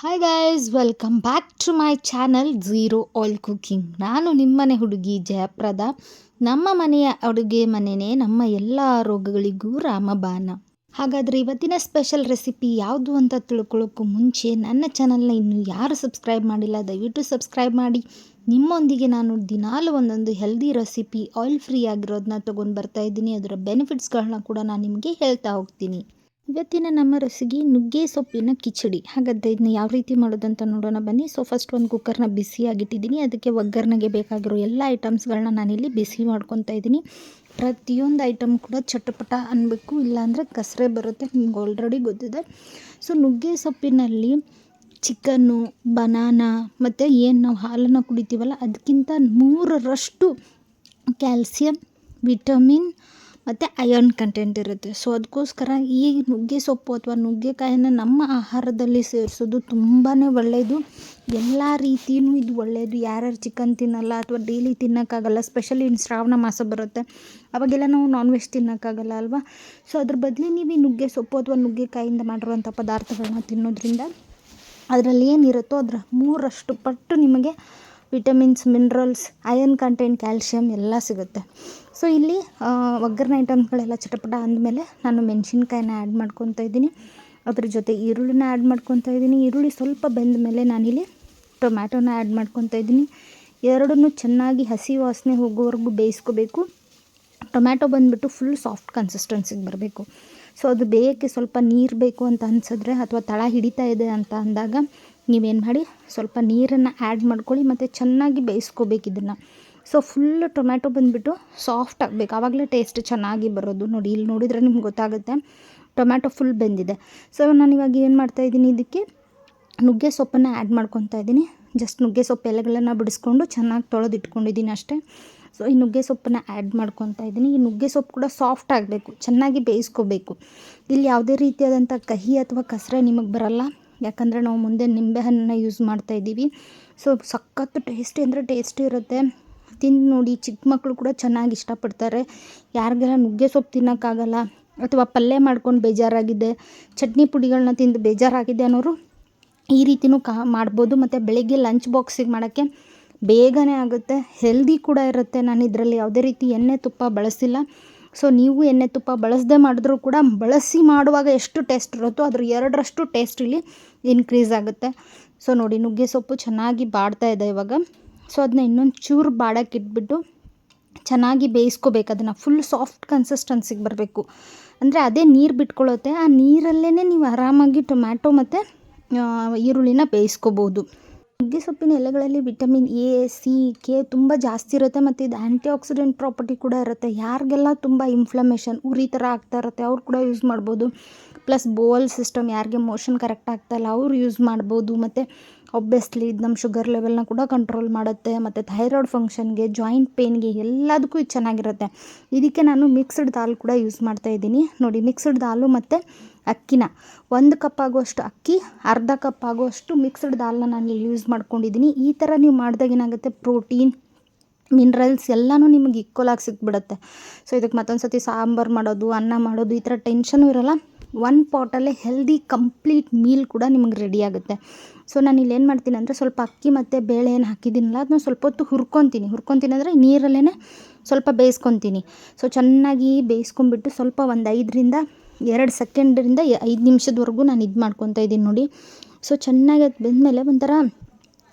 Hi guys welcome back to my channel zero oil cooking ನಾನು ನಿಮ್ಮನೆ ಹುಡುಗಿ ಜಯಪ್ರದ. ನಮ್ಮ ಮನೆಯ ಅಡುಗೆ ಮನೆಯೇ ನಮ್ಮ ಎಲ್ಲ ರೋಗಗಳಿಗೂ ರಾಮಬಾನ ಹಾಗಾದರೆ ಇವತ್ತಿನ ಸ್ಪೆಷಲ್ ರೆಸಿಪಿ ಯಾವುದು ಅಂತ ತಿಳ್ಕೊಳ್ಳೋಕ್ಕೂ ಮುಂಚೆ ನನ್ನ ಚಾನಲ್ನ ಇನ್ನೂ ಯಾರು ಸಬ್ಸ್ಕ್ರೈಬ್ ಮಾಡಿಲ್ಲ, ದಯವಿಟ್ಟು ಸಬ್ಸ್ಕ್ರೈಬ್ ಮಾಡಿ. ನಿಮ್ಮೊಂದಿಗೆ ನಾನು ದಿನಾಲು ಒಂದೊಂದು ಹೆಲ್ದಿ ರೆಸಿಪಿ ಆಯಿಲ್ ಫ್ರೀ ಆಗಿರೋದನ್ನ ತೊಗೊಂಡು ಬರ್ತಾ ಇದ್ದೀನಿ. ಅದರ ಬೆನಿಫಿಟ್ಸ್ಗಳನ್ನ ಕೂಡ ನಾನು ನಿಮಗೆ ಹೇಳ್ತಾ ಹೋಗ್ತೀನಿ. ಇವತ್ತಿನ ನಮ್ಮ ರೆಸಿಪಿ ನುಗ್ಗೆ ಸೊಪ್ಪಿನ ಕಿಚಡಿ. ಹಾಗಾದರೆ ಇದನ್ನ ಯಾವ ರೀತಿ ಮಾಡೋದಂತ ನೋಡೋಣ ಬನ್ನಿ. ಸೊ ಫಸ್ಟ್ ಒಂದು ಕುಕ್ಕರ್ನ ಬಿಸಿಯಾಗಿಟ್ಟಿದ್ದೀನಿ. ಅದಕ್ಕೆ ಒಗ್ಗರಣೆಗೆ ಬೇಕಾಗಿರೋ ಎಲ್ಲ ಐಟಮ್ಸ್ಗಳನ್ನ ನಾನಿಲ್ಲಿ ಬಿಸಿ ಮಾಡ್ಕೊತಾ ಇದ್ದೀನಿ. ಪ್ರತಿಯೊಂದು ಐಟಮ್ ಕೂಡ ಚಟಪಟ ಅನ್ನಬೇಕು ಇಲ್ಲಾಂದರೆ ಕಸರೆ ಬರುತ್ತೆ. ನಿಮ್ಗೆ ಆಲ್ರೆಡಿ ಗೊತ್ತಿದೆ. ಸೊ ನುಗ್ಗೆ ಸೊಪ್ಪಿನಲ್ಲಿ ಚಿಕನ್ನು ಬನಾನಾ ಮತ್ತು ಏನು ನಾವು ಹಾಲನ್ನು ಕುಡಿತೀವಲ್ಲ, ಅದಕ್ಕಿಂತ ಮೂರರಷ್ಟು ಕ್ಯಾಲ್ಸಿಯಂ ವಿಟಮಿನ್ ಮತ್ತು ಅಯರ್ನ್ ಕಂಟೆಂಟ್ ಇರುತ್ತೆ. ಸೊ ಅದಕ್ಕೋಸ್ಕರ ಈ ನುಗ್ಗೆ ಸೊಪ್ಪು ಅಥವಾ ನುಗ್ಗೆಕಾಯನ್ನು ನಮ್ಮ ಆಹಾರದಲ್ಲಿ ಸೇರಿಸೋದು ತುಂಬಾ ಒಳ್ಳೆಯದು ಎಲ್ಲ ರೀತಿಯೂ ಇದು ಒಳ್ಳೆಯದು ಯಾರ್ಯಾರು ಚಿಕನ್ ತಿನ್ನಲ್ಲ ಅಥವಾ ಡೈಲಿ ತಿನ್ನೋಕ್ಕಾಗಲ್ಲ ಸ್ಪೆಷಲಿ ಇನ್ನು ಶ್ರಾವಣ ಮಾಸ ಬರುತ್ತೆ, ಅವಾಗೆಲ್ಲ ನಾವು ನಾನ್ ವೆಜ್ ತಿನ್ನೋಕ್ಕಾಗಲ್ಲ ಅಲ್ವಾ? ಸೊ ಅದ್ರ ಬದಲು ನೀವು ಈ ನುಗ್ಗೆ ಸೊಪ್ಪು ಅಥವಾ ನುಗ್ಗೆಕಾಯಿಂದ ಮಾಡಿರುವಂಥ ಪದಾರ್ಥಗಳನ್ನ ತಿನ್ನೋದ್ರಿಂದ ಅದರಲ್ಲಿ ಏನಿರುತ್ತೋ ಅದರ ಮೂರಷ್ಟು ಪಟ್ಟು ನಿಮಗೆ vitamins, minerals, iron content calcium ಎಲ್ಲ ಸಿಗುತ್ತೆ. ಸೊ ಇಲ್ಲಿ ಒಗ್ಗರಣೆ ಐಟಮ್ಸ್ಗಳೆಲ್ಲ ಚಟಪಟ ಅಂದಮೇಲೆ ನಾನು ಮೆಣಸಿನ್ಕಾಯಿನ ಆ್ಯಡ್ ಮಾಡ್ಕೊತಾ ಇದ್ದೀನಿ. ಅದ್ರ ಜೊತೆ ಈರುಳ್ಳಿನ ಆ್ಯಡ್ ಮಾಡ್ಕೊತಾ ಇದ್ದೀನಿ. ಈರುಳ್ಳಿ ಸ್ವಲ್ಪ ಬೆಂದ ಮೇಲೆ ನಾನಿಲ್ಲಿ ಟೊಮ್ಯಾಟೋನ ಆ್ಯಡ್ ಮಾಡ್ಕೊತಾ ಇದ್ದೀನಿ. ಎರಡನ್ನೂ ಚೆನ್ನಾಗಿ ಹಸಿ ವಾಸನೆ ಹೋಗೋವರೆಗೂ ಬೇಯಿಸ್ಕೋಬೇಕು. ಟೊಮ್ಯಾಟೊ ಬಂದುಬಿಟ್ಟು ಫುಲ್ ಸಾಫ್ಟ್ ಕನ್ಸಿಸ್ಟೆನ್ಸಿಗೆ ಬರಬೇಕು. ಸೊ ಅದು ಬೇಯೋಕ್ಕೆ ಸ್ವಲ್ಪ ನೀರು ಬೇಕು ಅಂತ ಅನಿಸಿದ್ರೆ ಅಥವಾ ತಳ ಹಿಡಿತಾ ಇದೆ ಅಂತ ಅಂದಾಗ ನೀವೇನು ಮಾಡಿ ಸ್ವಲ್ಪ ನೀರನ್ನು ಆ್ಯಡ್ ಮಾಡ್ಕೊಳ್ಳಿ ಮತ್ತು ಚೆನ್ನಾಗಿ ಬೇಯಿಸ್ಕೋಬೇಕು ಇದನ್ನು. ಸೊ ಫುಲ್ ಟೊಮ್ಯಾಟೊ ಬಂದುಬಿಟ್ಟು ಸಾಫ್ಟ್ ಆಗಬೇಕು. ಆವಾಗಲೇ ಟೇಸ್ಟ್ ಚೆನ್ನಾಗಿ ಬರೋದು. ನೋಡಿ, ಇಲ್ಲಿ ನೋಡಿದರೆ ನಿಮ್ಗೆ ಗೊತ್ತಾಗುತ್ತೆ. ಟೊಮ್ಯಾಟೊ ಫುಲ್ ಬೆಂದಿದೆ. ಸೊ ನಾನು ಇವಾಗ ಏನು ಮಾಡ್ತಾಯಿದ್ದೀನಿ ಇದಕ್ಕೆ ನುಗ್ಗೆ ಸೊಪ್ಪನ್ನು ಆ್ಯಡ್ ಮಾಡ್ಕೊತಾ ಇದ್ದೀನಿ. ಜಸ್ಟ್ ನುಗ್ಗೆ ಸೊಪ್ಪು ಎಲೆಗಳನ್ನು ಬಿಡಿಸ್ಕೊಂಡು ಚೆನ್ನಾಗಿ ತೊಳೆದು ಇಟ್ಕೊಂಡಿದ್ದೀನಿ ಅಷ್ಟೇ. ಸೊ ಈ ನುಗ್ಗೆ ಸೊಪ್ಪನ್ನು ಆ್ಯಡ್ ಮಾಡ್ಕೊತಾ ಇದ್ದೀನಿ. ಈ ನುಗ್ಗೆ ಸೊಪ್ಪು ಕೂಡ ಸಾಫ್ಟ್ ಆಗಬೇಕು. ಚೆನ್ನಾಗಿ ಬೇಯಿಸ್ಕೋಬೇಕು. ಇಲ್ಲಿ ಯಾವುದೇ ರೀತಿಯಾದಂಥ ಕಹಿ ಅಥವಾ ಕಸರೆ ನಿಮಗೆ ಬರಲ್ಲ. ಯಾಕಂದರೆ ನಾವು ಮುಂದೆ ನಿಂಬೆಹಣ್ಣನ್ನ ಯೂಸ್ ಮಾಡ್ತಾಯಿದ್ದೀವಿ ಸೊ ಸಖತ್ತು ಟೇಸ್ಟಿ ಅಂದರೆ ಟೇಸ್ಟಿ ಇರುತ್ತೆ. ತಿಂದು ನೋಡಿ, ಚಿಕ್ಕ ಮಕ್ಕಳು ಕೂಡ ಚೆನ್ನಾಗಿ ಇಷ್ಟಪಡ್ತಾರೆ. ಯಾರಿಗೆಲ್ಲ ನುಗ್ಗೆ ಸೊಪ್ಪು ತಿನ್ನೋಕ್ಕಾಗಲ್ಲ, ಅಥವಾ ಪಲ್ಯ ಮಾಡ್ಕೊಂಡು ಬೇಜಾರಾಗಿದೆ, ಚಟ್ನಿ ಪುಡಿಗಳನ್ನ ತಿಂದು ಬೇಜಾರಾಗಿದೆ ಅನ್ನೋರು ಈ ರೀತಿಯೂ ಕಾ, ಮಾಡ್ಬೋದು. ಮತ್ತು ಬೆಳಿಗ್ಗೆ ಲಂಚ್ ಬಾಕ್ಸಿಗೆ ಮಾಡೋಕ್ಕೆ ಬೇಗನೆ ಆಗುತ್ತೆ. ಹೆಲ್ದಿ ಕೂಡ ಇರುತ್ತೆ. ನಾನು ಇದರಲ್ಲಿ ಯಾವುದೇ ರೀತಿ ಎಣ್ಣೆ ತುಪ್ಪ ಬಳಸಿಲ್ಲ. ಸೊ ನೀವು ಎಣ್ಣೆ ತುಪ್ಪ ಬಳಸದೆ ಮಾಡಿದ್ರೂ ಕೂಡ ಬಳಸಿ ಮಾಡುವಾಗ ಎಷ್ಟು ಟೇಸ್ಟ್ ಇರುತ್ತೋ ಅದ್ರ ಎರಡರಷ್ಟು ಟೇಸ್ಟ್ ಇಲ್ಲಿ ಇನ್ಕ್ರೀಸ್ ಆಗುತ್ತೆ. ಸೊ ನೋಡಿ ನುಗ್ಗೆ ಸೊಪ್ಪು ಚೆನ್ನಾಗಿ ಬಾಡ್ತಾ ಇದೆ ಇವಾಗ. ಸೊ ಅದನ್ನ ಇನ್ನೊಂದು ಚೂರು ಬಾಡಕ್ಕೆ ಇಟ್ಬಿಟ್ಟು ಚೆನ್ನಾಗಿ ಬೇಯಿಸ್ಕೋಬೇಕು. ಅದನ್ನು ಫುಲ್ ಸಾಫ್ಟ್ ಕನ್ಸಿಸ್ಟೆನ್ಸಿಗೆ ಬರಬೇಕು. ಅಂದರೆ ಅದೇ ನೀರು ಬಿಟ್ಕೊಳ್ಳುತ್ತೆ ಆ ನೀರಲ್ಲೇ ನೀವು ಆರಾಮಾಗಿ ಟೊಮ್ಯಾಟೊ ಮತ್ತು ಈರುಳ್ಳಿನ ಬೇಯಿಸ್ಕೋಬೋದು. ನುಗ್ಗೆ ಸೊಪ್ಪಿನ ಎಲೆಗಳಲ್ಲಿ ವಿಟಮಿನ್ ಎ, ಸಿ, ಕೆ ತುಂಬ ಜಾಸ್ತಿ ಇರುತ್ತೆ ಮತ್ತು ಇದು ಆ್ಯಂಟಿ ಆಕ್ಸಿಡೆಂಟ್ ಪ್ರಾಪರ್ಟಿ ಕೂಡ ಇರುತ್ತೆ. ಯಾರಿಗೆಲ್ಲ ತುಂಬ ಇನ್ಫ್ಲಮೇಷನ್ ಉರಿ ಥರ ಆಗ್ತಾ ಇರುತ್ತೆ, ಅವ್ರು ಕೂಡ ಯೂಸ್ ಮಾಡ್ಬೋದು. ಪ್ಲಸ್ ಬೋಲ್ ಸಿಸ್ಟಮ್ ಯಾರಿಗೆ ಮೋಷನ್ ಕರೆಕ್ಟ್ ಆಗ್ತಾ ಇಲ್ಲ, ಅವ್ರು ಯೂಸ್ ಮಾಡ್ಬೋದು. ಮತ್ತು ಒಬ್ಬಿಯಸ್ಲಿ ಇದು ನಮ್ಮ ಶುಗರ್ ಲೆವೆಲ್ನ ಕೂಡ ಕಂಟ್ರೋಲ್ ಮಾಡುತ್ತೆ. ಮತ್ತು ಥೈರಾಯ್ಡ್ ಫಂಕ್ಷನ್ಗೆ ಜಾಯಿಂಟ್ ಪೇನ್ಗೆ ಎಲ್ಲದಕ್ಕೂ ಇದು ಚೆನ್ನಾಗಿರುತ್ತೆ. ಇದಕ್ಕೆ ನಾನು ಮಿಕ್ಸ್ಡ್ ದಾಲ್ ಕೂಡ ಯೂಸ್ ಮಾಡ್ತಾ ಇದ್ದೀನಿ. ನೋಡಿ ಮಿಕ್ಸ್ಡ್ ದಾಲು ಮತ್ತು ಅಕ್ಕಿನ. ಒಂದು ಕಪ್ ಆಗುವಷ್ಟು ಅಕ್ಕಿ, ಅರ್ಧ ಕಪ್ ಆಗುವಷ್ಟು ಮಿಕ್ಸ್ಡ್ ದಾಲ್ನ ನಾನು ಇಲ್ಲಿ ಯೂಸ್ ಮಾಡ್ಕೊಂಡಿದ್ದೀನಿ ಈ ಥರ ನೀವು ಮಾಡಿದಾಗ ಏನಾಗುತ್ತೆ? ಪ್ರೋಟೀನ್ ಮಿನರಲ್ಸ್ ಎಲ್ಲನೂ ನಿಮಗೆ ಈಕ್ವಲಾಗಿ ಸಿಕ್ಬಿಡುತ್ತೆ ಸೊ ಇದಕ್ಕೆ ಮತ್ತೊಂದು ಸತಿ ಸಾಂಬಾರು ಮಾಡೋದು, ಅನ್ನ ಮಾಡೋದು, ಈ ಥರ ಟೆನ್ಷನೂ ಇರೋಲ್ಲ. ಒನ್ ಪಾಟಲ್ಲೇ ಹೆಲ್ದಿ ಕಂಪ್ಲೀಟ್ ಮೀಲ್ ಕೂಡ ನಿಮಗೆ ರೆಡಿ ಆಗುತ್ತೆ. ಸೊ ನಾನು ಇಲ್ಲಿ ಏನು ಮಾಡ್ತೀನಿ ಅಂದರೆ ಸ್ವಲ್ಪ ಅಕ್ಕಿ ಮತ್ತು ಬೇಳೆ ಏನು ಹಾಕಿದ್ದೀನಲ್ಲ ಅದನ್ನ ಸ್ವಲ್ಪ ಹೊತ್ತು ಹುರ್ಕೊತೀನಿ. ಹುರ್ಕೊತೀನಿ ಅಂದರೆ ನೀರಲ್ಲೇ ಸ್ವಲ್ಪ ಬೇಯಿಸ್ಕೊತೀನಿ. ಸೊ ಚೆನ್ನಾಗಿ ಬೇಯಿಸ್ಕೊಂಬಿಟ್ಟು ಸ್ವಲ್ಪ ಒಂದು ಐದರಿಂದ ಎರಡು ಸೆಕೆಂಡರಿಂದ ಐದು ನಿಮಿಷದವರೆಗೂ ನಾನು ಇದು ಮಾಡ್ಕೊತಾ ಇದ್ದೀನಿ ನೋಡಿ. ಸೊ ಚೆನ್ನಾಗಿ ಅದು ಬೆಂದಮೇಲೆ ಒಂಥರ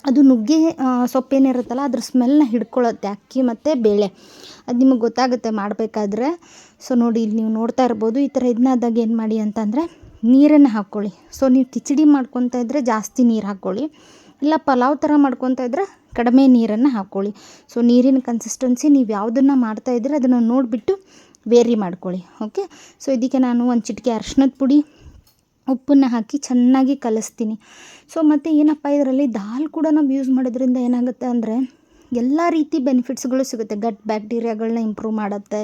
ಅದು ನುಗ್ಗೆ ಸೊಪ್ಪೇನಿರುತ್ತಲ್ಲ ಅದ್ರ ಸ್ಮೆಲ್ನ ಹಿಡ್ಕೊಳ್ಳುತ್ತೆ ಅಕ್ಕಿ ಮತ್ತು ಬೇಳೆ. ಅದು ನಿಮಗೆ ಗೊತ್ತಾಗುತ್ತೆ ಮಾಡಬೇಕಾದ್ರೆ. ಸೊ ನೋಡಿ ಇಲ್ಲಿ ನೀವು ನೋಡ್ತಾ ಇರ್ಬೋದು, ಈ ಥರ ಇದನ್ನಾದಾಗ ಏನು ಮಾಡಿ ಅಂತಂದರೆ ನೀರನ್ನು ಹಾಕ್ಕೊಳ್ಳಿ. ಸೊ ನೀವು ಕಿಚಡಿ ಮಾಡ್ಕೊತಾ ಇದ್ದರೆ ಜಾಸ್ತಿ ನೀರು ಹಾಕ್ಕೊಳ್ಳಿ. ಇಲ್ಲ ಪಲಾವ್ ಥರ ಮಾಡ್ಕೊತಾ ಇದ್ದರೆ ಕಡಿಮೆ ನೀರನ್ನು ಹಾಕ್ಕೊಳ್ಳಿ. ಸೊ ನೀರಿನ ಕನ್ಸಿಸ್ಟೆನ್ಸಿ ನೀವು ಯಾವುದನ್ನು ಮಾಡ್ತಾಯಿದ್ರೆ ಅದನ್ನು ನೋಡಿಬಿಟ್ಟು ವೇರಿ ಮಾಡ್ಕೊಳ್ಳಿ ಓಕೆ ಸೊ ಇದಕ್ಕೆ ನಾನು ಒಂದು ಚಿಟಿಕೆ ಅರ್ಶಿನದ ಪುಡಿ, ಉಪ್ಪನ್ನು ಹಾಕಿ ಚೆನ್ನಾಗಿ ಕಲಿಸ್ತೀನಿ. ಸೊ ಮತ್ತು ಏನಪ್ಪ ಇದರಲ್ಲಿ? ದಾಲ್ ಕೂಡ ನಾವು ಯೂಸ್ ಮಾಡೋದ್ರಿಂದ ಏನಾಗುತ್ತೆ ಅಂದರೆ, ಎಲ್ಲ ರೀತಿ ಬೆನಿಫಿಟ್ಸ್ಗಳು ಸಿಗುತ್ತೆ. ಗಟ್ ಬ್ಯಾಕ್ಟೀರಿಯಾಗಳನ್ನ ಇಂಪ್ರೂವ್ ಮಾಡುತ್ತೆ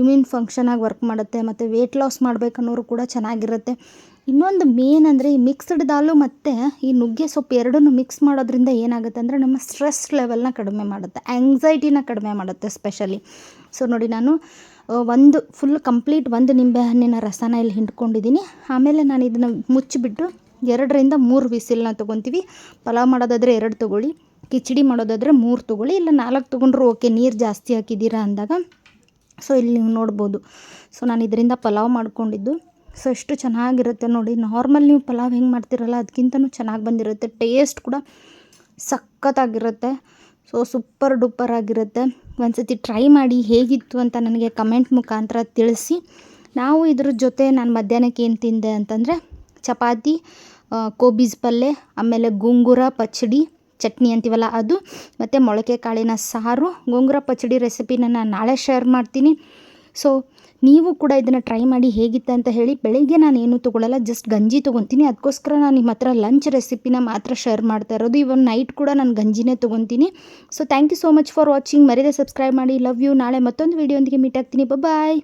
ಇಮ್ಯೂನ್ ಫಂಕ್ಷನಾಗಿ ವರ್ಕ್ ಮಾಡುತ್ತೆ, ಮತ್ತು ವೆಯ್ಟ್ ಲಾಸ್ ಮಾಡಬೇಕನ್ನೋರು ಕೂಡ ಚೆನ್ನಾಗಿರುತ್ತೆ. ಇನ್ನೊಂದು ಮೇನ್ ಅಂದರೆ ಈ ಮಿಕ್ಸ್ಡ್ ದಾಲು ಮತ್ತು ಈ ನುಗ್ಗೆ ಸೊಪ್ಪು ಎರಡನ್ನೂ ಮಿಕ್ಸ್ ಮಾಡೋದ್ರಿಂದ ಏನಾಗುತ್ತೆ ಅಂದರೆ ನಮ್ಮ ಸ್ಟ್ರೆಸ್ ಲೆವೆಲ್ನ ಕಡಿಮೆ ಮಾಡುತ್ತೆ ಆ್ಯಂಗ್ಸೈಟಿನ ಕಡಿಮೆ ಮಾಡುತ್ತೆ ಸ್ಪೆಷಲಿ ಸೊ ನೋಡಿ ನಾನು ಒಂದು ಫುಲ್ ಕಂಪ್ಲೀಟ್ ಒಂದು ನಿಂಬೆಹಣ್ಣಿನ ರಸನ ಇಲ್ಲಿ ಹಿಂಡ್ಕೊಂಡಿದ್ದೀನಿ. ಆಮೇಲೆ ನಾನು ಇದನ್ನು ಮುಚ್ಚಿಬಿಟ್ಟು ಎರಡರಿಂದ ಮೂರು ವಿಸಿಲ್ನ ತೊಗೊತೀವಿ. ಪಲಾವ್ ಮಾಡೋದಾದರೆ ಎರಡು ತೊಗೊಳ್ಳಿ, ಕಿಚಡಿ ಮಾಡೋದಾದರೆ ಮೂರು ತೊಗೊಳ್ಳಿ, ಇಲ್ಲ ನಾಲ್ಕು ತೊಗೊಂಡ್ರು ಓಕೆ ನೀರು ಜಾಸ್ತಿ ಹಾಕಿದ್ದೀರಾ ಅಂದಾಗ. ಸೊ ಇಲ್ಲಿ ನೀವು ನೋಡ್ಬೋದು. ಸೊ ನಾನು ಇದರಿಂದ ಪಲಾವ್ ಮಾಡ್ಕೊಂಡಿದ್ದು. ಸೊ ಎಷ್ಟು ಚೆನ್ನಾಗಿರುತ್ತೆ ನೋಡಿ. ನಾರ್ಮಲ್ ನೀವು ಪಲಾವ್ ಹೆಂಗೆ ಮಾಡ್ತಿರಲ್ಲ ಅದಕ್ಕಿಂತನೂ ಚೆನ್ನಾಗಿ ಬಂದಿರುತ್ತೆ. ಟೇಸ್ಟ್ ಕೂಡ ಸಖತ್ತಾಗಿರುತ್ತೆ. ಸೊ ಸೂಪರ್ ಡೂಪರ್ ಆಗಿರುತ್ತೆ. ಒಂದ್ಸತಿ ಟ್ರೈ ಮಾಡಿ ಹೇಗಿತ್ತು ಅಂತ ನನಗೆ ಕಮೆಂಟ್ ಮುಖಾಂತರ ತಿಳಿಸಿ. ನಾವು ಇದ್ರ ಜೊತೆ ನಾನು ಮಧ್ಯಾಹ್ನಕ್ಕೆ ಏನು ತಿಂದೆ ಅಂತಂದರೆ ಚಪಾತಿ ಕೋಬೀಸ್ ಪಲ್ಯ ಆಮೇಲೆ ಗುಂಗುರ ಪಚ್ಚಡಿ ಚಟ್ನಿ ಅಂತೀವಲ್ಲ ಅದು, ಮತ್ತು ಮೊಳಕೆ ಕಾಳಿನ ಸಾರು. ಗುಂಗುರ ಪಚ್ಚಡಿ ರೆಸಿಪಿನ ನಾನು ನಾಳೆ ಶೇರ್ ಮಾಡ್ತೀನಿ. ಸೊ ನೀವು ಕೂಡ ಇದನ್ನು ಟ್ರೈ ಮಾಡಿ ಹೇಗಿತ್ತು ಅಂತ ಹೇಳಿ ಬೆಳಿಗ್ಗೆ ನಾನು ಏನು ತೊಗೊಳ್ಳಲ್ಲ ಜಸ್ಟ್ ಗಂಜಿ ತೊಗೊತೀನಿ. ಅದಕ್ಕೋಸ್ಕರ ನಾನು ನಿಮ್ಮ ಹತ್ರ ಲಂಚ್ ರೆಸಿಪಿನ ಮಾತ್ರ ಶೇರ್ ಮಾಡ್ತಾ ಇರೋದು. ಇವನ್ ನೈಟ್ ಕೂಡ ನಾನು ಗಂಜಿನೇ ತೊಗೊತೀನಿ. So thank you so much for watching ಮರಿದೆ subscribe ಮಾಡಿ. ಲವ್ ಯು ನಾಳೆ ಮತ್ತೊಂದು ವೀಡಿಯೋಂದಿಗೆ ಮೀಟ್ ಆಗ್ತೀನಿ. ಬಾಯ್